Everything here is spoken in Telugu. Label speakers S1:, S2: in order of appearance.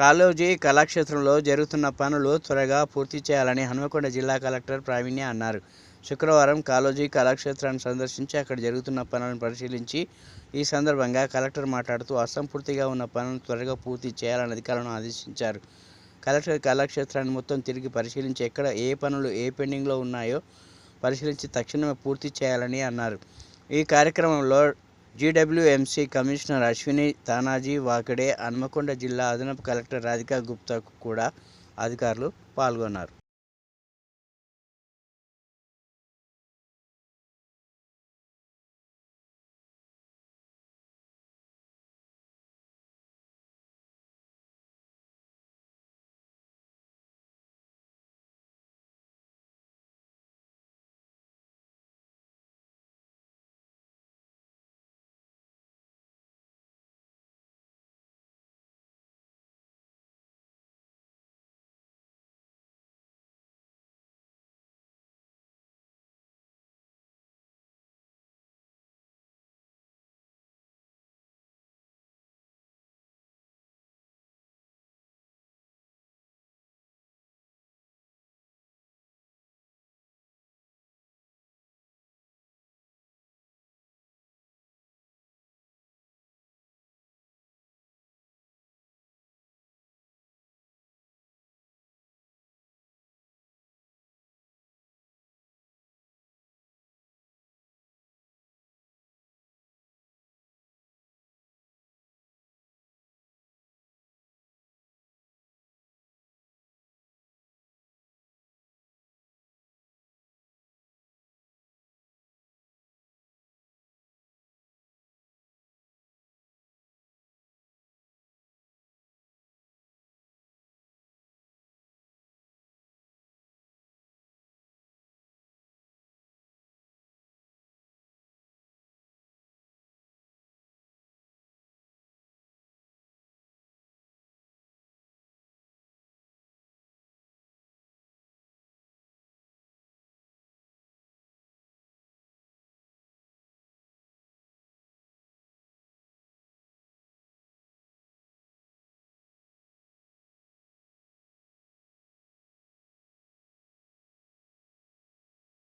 S1: కాళోజీ కళాక్షేత్రంలో జరుగుతున్న పనులు త్వరగా పూర్తి చేయాలని హనుమకొండ జిల్లా కలెక్టర్ ప్రావీణ్య అన్నారు. శుక్రవారం కాళోజీ కళాక్షేత్రాన్ని సందర్శించి అక్కడ జరుగుతున్న పనులను పరిశీలించి ఈ సందర్భంగా కలెక్టర్ మాట్లాడుతూ అసంపూర్తిగా ఉన్న పనులను త్వరగా పూర్తి చేయాలని అధికారులను ఆదేశించారు. కలెక్టర్ కళాక్షేత్రాన్ని మొత్తం తిరిగి పరిశీలించి ఎక్కడ ఏ పనులు ఏ పెండింగ్లో ఉన్నాయో పరిశీలించి తక్షణమే పూర్తి చేయాలని అన్నారు. ఈ కార్యక్రమంలో జీడబ్ల్యూఎంసీ కమిషనర్ అశ్విని తానాజీ వాకడే హన్మకొండ జిల్లా అదనపు కలెక్టర్ రాధికా గుప్తా కూడా అధికారులు పాల్గొన్నారు.